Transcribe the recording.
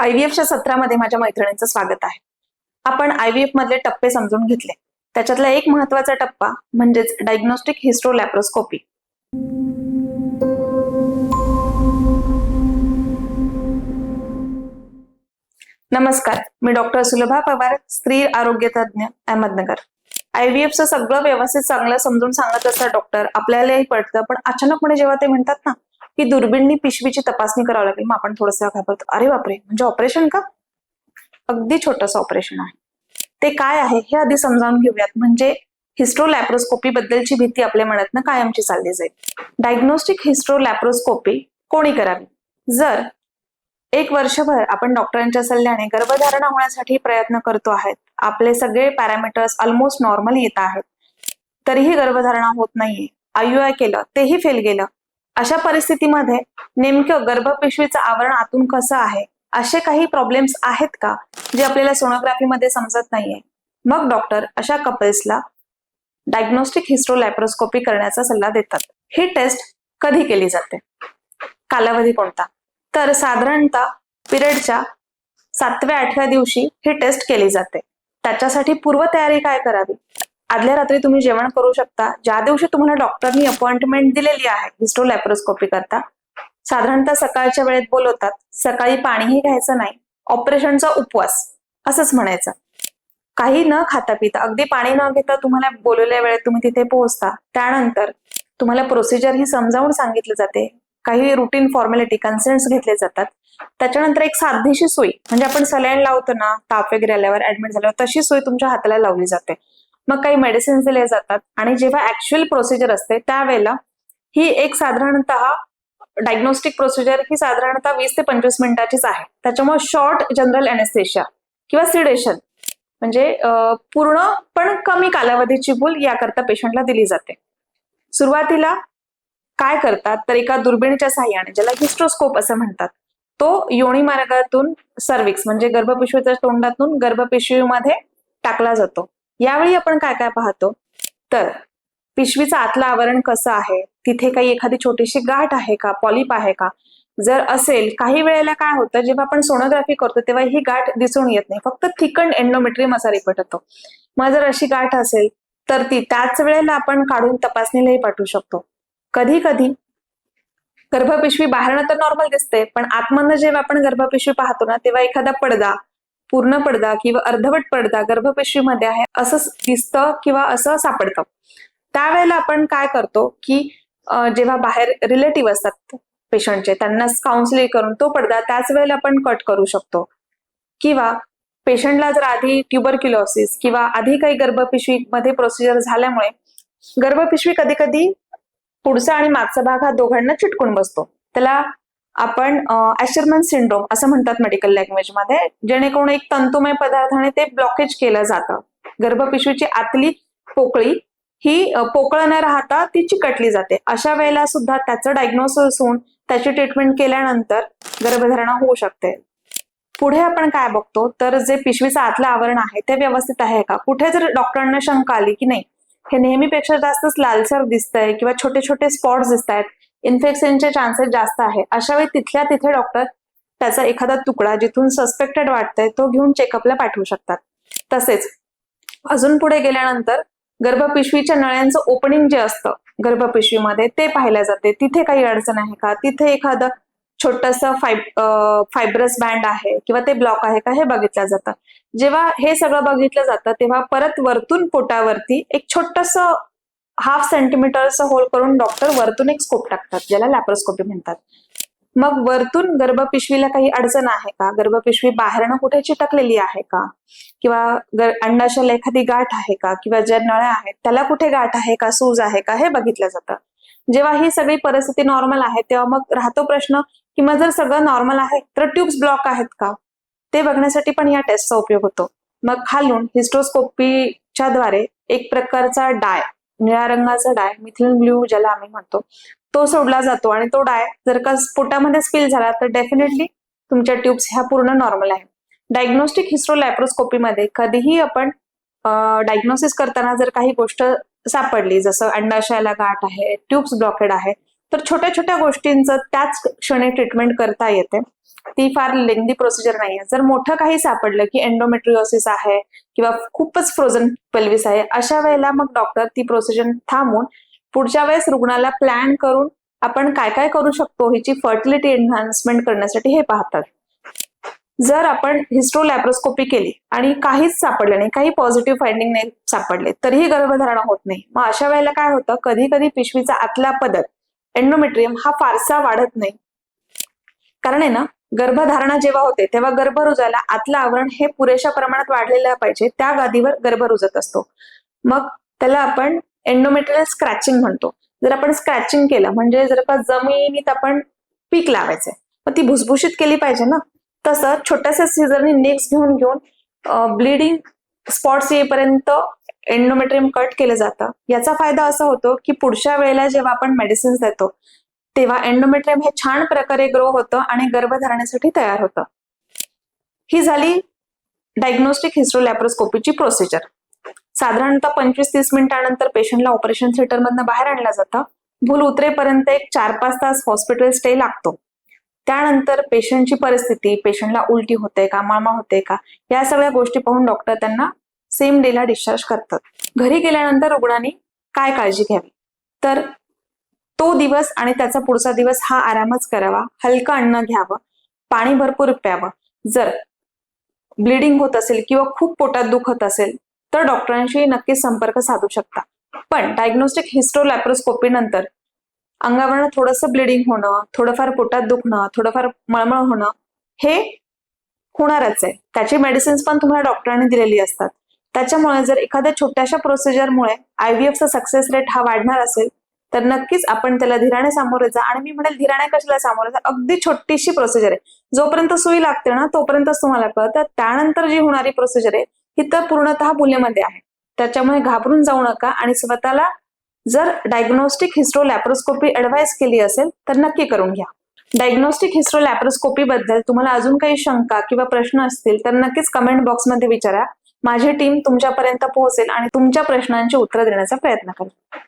I V एफच्या सत्रामध्ये माझ्या मैत्रिणींचं स्वागत आहे. आपण आय व्ही एफ मधले टप्पे समजून घेतले. त्याच्यातला एक महत्त्वाचा टप्पा म्हणजेच डायग्नोस्टिक हिस्ट्रोलॅप्रोस्कोपी नमस्कार मी डॉक्टर सुलभा पवार स्त्री आरोग्य तज्ज्ञ अहमदनगर. आय व्ही एफचं सगळं व्यवस्थित चांगलं समजून सांगत असतात डॉक्टर आपल्यालाही पडतं पण अचानकपणे जेव्हा ते म्हणतात ना की दुर्बिणनी पिशवीची तपासणी करावी लागेल. मग आपण थोडंसं घाबरतो. अरे बापरे! म्हणजे ऑपरेशन का? अगदी छोटंसं ऑपरेशन आहे. ते काय आहे हे आधी समजावून घेऊयात. म्हणजे हिस्ट्रोलॅप्रोस्कोपी बद्दलची भीती आपल्या मनातनं कायमची चालली जाईल. डायग्नोस्टिक हिस्ट्रोलॅप्रोस्कोपी कोणी करावी? जर एक वर्षभर आपण डॉक्टरांच्या सल्ल्याने गर्भधारणा होण्यासाठी प्रयत्न करतो आहेत आपले सगळे पॅरामीटर्स ऑलमोस्ट नॉर्मल येत आहेत तरीही गर्भधारणा होत नाहीये आयुआय केलं तेही फेल गेलं अशा परिस्थितीमध्ये नेमकं गर्भपिशवीचं आवरण आतून कसं आहे? असे काही प्रॉब्लेम्स आहेत का? जे आपल्याला सोनोग्राफीमध्ये समजत नाहीये. मग डॉक्टर अशा कपल्सला डायग्नोस्टिक हिस्ट्रोलॅप्रोस्कोपी करण्याचा सल्ला देतात. ही टेस्ट कधी केली जाते? कालावधी कोणता? तर साधारणतः पिरियडच्या सातव्या आठव्या दिवशी ही टेस्ट केली जाते. त्याच्यासाठी पूर्वतयारी काय करावी? आदल्या रात्री तुम्ही जेवण करू शकता. ज्या दिवशी तुम्हाला डॉक्टरनी अपॉइंटमेंट दिलेली आहे हिस्ट्रोलॅप्रोस्कोपी करता साधारणतः सकाळच्या वेळेत बोलवतात सकाळी पाणीही घ्यायचं नाही ऑपरेशनचा उपवास असंच म्हणायचं. काही न खाता पिता अगदी पाणी न घेता तुम्हाला बोलवल्या वेळेत तुम्ही तिथे पोहोचता. त्यानंतर तुम्हाला प्रोसिजर ही समजावून सांगितलं जाते. काही रुटीन फॉर्मॅलिटी कन्सेंट्स घेतले जातात. त्याच्यानंतर एक साधीशी सोयी म्हणजे आपण सलाईन लावतो ना ताप वगैरे आल्यावर ऍडमिट झाल्यावर तशी सोय तुमच्या हाताला लावली जाते. मग काही मेडिसिन्स दिले जातात. आणि जेव्हा ऍक्च्युअल प्रोसिजर असते त्यावेळेला ही एक साधारणतः डायग्नोस्टिक प्रोसिजर ही साधारणतः वीस ते पंचवीस मिनिटाचीच आहे. त्याच्यामुळे शॉर्ट जनरल एनेस्थेशिया किंवा सिडेशन म्हणजे पूर्ण पण कमी कालावधीची भूल याकरता पेशंटला दिली जाते. सुरुवातीला काय करतात? तर एका दुर्बिणीच्या साह्याने ज्याला हिस्ट्रोस्कोप असं म्हणतात तो योनी मार्गातून सर्विक्स म्हणजे गर्भपिशवीच्या तोंडातून गर्भपिशवीमध्ये टाकला जातो. यावेळी आपण काय काय पाहतो? तर पिशवीचं आतलं आवरण कसं आहे? तिथे काही एखादी छोटीशी गाठ आहे का? पॉलिप आहे का? जर असेल काही वेळेला काय होतं जेव्हा आपण सोनोग्राफी करतो तेव्हा ही गाठ दिसून येत नाही. फक्त थिकंड एंडोमेट्रियम असा रिपोर्ट मग जर अशी गाठ असेल तर ती त्याच वेळेला आपण काढून तपासणीलाही पाठवू शकतो. कधी कधी गर्भपिशवी बाहेरनं तर नॉर्मल दिसते पण आतमधनं जेव्हा आपण गर्भपिशवी पाहतो ना तेव्हा एखादा पडदा पूर्ण पडदा किंवा अर्धवट पडदा गर्भपिशवीमध्ये आहे असं दिसतं किंवा असं सापडतं. त्यावेळेला आपण काय करतो की जेव्हा बाहेर रिलेटिव्ह असतात पेशंटचे त्यांना काउन्सिलिंग करून तो पडदा त्याच वेळेला आपण कट करू शकतो. किंवा पेशंटला जर आधी ट्युबरक्युलोसिस किंवा आधी काही गर्भपिशवीमध्ये प्रोसिजर झाल्यामुळे गर्भपिशवी कधी कधी पुढचा आणि मागचा भाग हा दोघांना चिटकून बसतो. त्याला आपण ऍशरमन सिंड्रोम असं म्हणतात मेडिकल लँग्वेजमध्ये जेणेकरून एक तंतुमय पदार्थाने ते ब्लॉकेज केलं जातं. गर्भपिशवीची आतली पोकळी ही पोकळ न राहता ती चिकटली जाते. अशा वेळेला सुद्धा त्याचं डायग्नोसिस होऊन त्याची ट्रीटमेंट केल्यानंतर गर्भधारणा होऊ शकते. पुढे आपण काय बघतो? तर जे पिशवीचं आतलं आवरण आहे ते व्यवस्थित आहे का? कुठे जर डॉक्टरांना शंका आली की नाही हे नेहमीपेक्षा जास्तच लालसर दिसतंय किंवा छोटे छोटे स्पॉट्स दिसत आहेत इन्फेक्शनचे चान्सेस जास्त आहे. अशा वेळी तिथल्या तिथे डॉक्टर त्याचा एखादा तुकडा जिथून सस्पेक्टेड वाटतंय तो घेऊन चेकअपला पाठवू शकतात. तसेच अजून पुढे गेल्यानंतर गर्भपिशवीच्या नळ्यांचं ओपनिंग जे असतं गर्भपिशवीमध्ये ते पाहिले जाते. तिथे काही अडचण आहे का? तिथे एखादं छोटस फाईब फायब्रस बँड आहे किंवा ते ब्लॉक आहे का? हे बघितलं जातं. जेव्हा हे सगळं बघितलं जातं तेव्हा परत वरतून पोटावरती एक छोटस हाफ सेंटीमीटरचं होल करून डॉक्टर वरतून एक स्कोप टाकतात ज्याला लॅप्रोस्कोपी म्हणतात. मग वरतून गर्भपिशवीला काही अडचण आहे का? गर्भपिशवी बाहेरनं कुठे चिटकलेली आहे का? किंवा अंडाशाला एखादी गाठ आहे का? किंवा ज्या नळ्या आहेत त्याला कुठे गाठ आहे का? सूज आहे का? हे बघितलं जातं. जेव्हा ही सगळी परिस्थिती नॉर्मल आहे तेव्हा मग राहतो प्रश्न की मग जर सगळं नॉर्मल आहे तर ट्यूब्स ब्लॉक आहेत का? ते बघण्यासाठी पण या टेस्टचा उपयोग होतो. मग खालून हिस्ट्रोस्कोपीच्या द्वारे एक प्रकारचा डाय निळ्या रंगाचा डाय मिथिलन ब्ल्यू ज्याला आम्ही म्हणतो तो सोडला जातो आणि तो डाय जर का पोटामध्ये स्पिल झाला तर डेफिनेटली तुमच्या ट्यूब्स ह्या पूर्ण नॉर्मल आहे. डायग्नोस्टिक हिस्ट्रोलॅप्रोस्कोपीमध्ये कधीही आपण डायग्नोसिस करताना जर काही गोष्ट सापडली जसं अंडाशयाला गाठ आहे ट्यूब्स ब्लॉकेड आहे तर छोट्या छोट्या गोष्टींचं त्याच क्षणी ट्रीटमेंट करता येते. ती फार लेंदी प्रोसिजर नाहीये. जर मोठं काही सापडलं की एन्डोमेट्रिओसिस आहे किंवा खूपच फ्रोझन पेल्विस आहे अशा वेळेला मग डॉक्टर ती प्रोसिजर थांबून पुढच्या वेळेस रुग्णाला प्लॅन करून आपण काय काय करू शकतो हिची फर्टिलिटी एन्हान्समेंट करण्यासाठी हे पाहतात. जर आपण हिस्ट्रोलॅप्रोस्कोपी केली आणि काहीच सापडलं नाही काही पॉझिटिव्ह फाइंडिंग नाही सापडले तरीही गर्भधारणा होत नाही. मग अशा वेळेला काय होतं? कधी कधी पिशवीचा आतला पदर एन्डोमेट्रियम हा फारसा वाढत नाही. कारण आहे ना गर्भधारणा जेव्हा होते तेव्हा गर्भरुजाला आतलं आवरण हे पुरेशा प्रमाणात वाढलेलं पाहिजे. त्या गादीवर गर्भ रुजत असतो. मग त्याला आपण एन्डोमेट्रियल स्क्रॅचिंग म्हणतो. जर आपण स्क्रॅचिंग केलं म्हणजे जर का जमिनीत आपण पीक लावायचंय मग ती भुसभुशीत केली पाहिजे ना? तसं छोट्याशा सीझरनी नेक्स घेऊन घेऊन ब्लिडिंग स्पॉट्स येईपर्यंत एन्डोमेट्रियम कट केलं जातं. याचा फायदा असा होतो की पुढच्या वेळेला जेव्हा आपण मेडिसिन्स देतो तेव्हा एन्डोमेट्रियम हे छान प्रकारे ग्रो होतं आणि गर्भधारणेसाठी तयार होतं. ही झाली डायग्नोस्टिक हिस्ट्रोलॅप्रोस्कोपीची प्रोसिजर साधारणतः पंचवीस तीस मिनिटानंतर पेशंटला ऑपरेशन थिएटरमधनं बाहेर आणलं जातं. भूल उतरेपर्यंत एक चार पाच तास हॉस्पिटल स्टे लागतो. त्यानंतर पेशंटची परिस्थिती पेशंटला उलटी होते का मामा होते का या सगळ्या गोष्टी पाहून डॉक्टर त्यांना सेम डेला डिस्चार्ज करतात. घरी गेल्यानंतर रुग्णांनी काय काळजी घ्यावी? तर तो दिवस आणि त्याचा पुढचा दिवस हा आरामच करावा. हलकं अन्न घ्यावं. पाणी भरपूर प्यावं. जर ब्लिडिंग होत असेल किंवा खूप पोटात दुखत असेल तर डॉक्टरांशी नक्कीच संपर्क साधू शकता. पण डायग्नोस्टिक हिस्ट्रोलॅप्रोस्कोपी नंतर अंगावरनं थोडंसं ब्लिडिंग होणं थोडंफार पोटात दुखणं थोडंफार मळमळ होणं हे होणारच आहे. त्याची मेडिसिन्स पण तुम्हाला डॉक्टरांनी दिलेली असतात. त्याच्यामुळे जर एखाद्या छोट्याशा प्रोसिजरमुळे आयव्हीएफचा सक्सेस रेट हा वाढणार असेल तर नक्कीच आपण त्याला धीराने सामोरे जा. आणि मी म्हणेल धीराने कशाला सामोरे जा? अगदी छोटीशी प्रोसिजर आहे. जोपर्यंत सुई लागते ना तोपर्यंतच तुम्हाला कळतं. त्यानंतर जी होणारी प्रोसिजर आहे ही तर पूर्णतः मुलेमध्ये आहे. त्याच्यामुळे घाबरून जाऊ नका आणि स्वतःला जर डायग्नोस्टिक हिस्ट्रो लॅप्रोस्कोपी ऍडवाइस केली असेल तर नक्की करून घ्या. डायग्नोस्टिक हिस्ट्रो लॅप्रोस्कोपी बद्दल तुम्हाला अजून काही शंका किंवा प्रश्न असतील तर नक्कीच कमेंट बॉक्समध्ये विचारा. माझी टीम तुमच्यापर्यंत पोहोचेल आणि तुमच्या प्रश्नांची उत्तरं देण्याचा प्रयत्न करेल.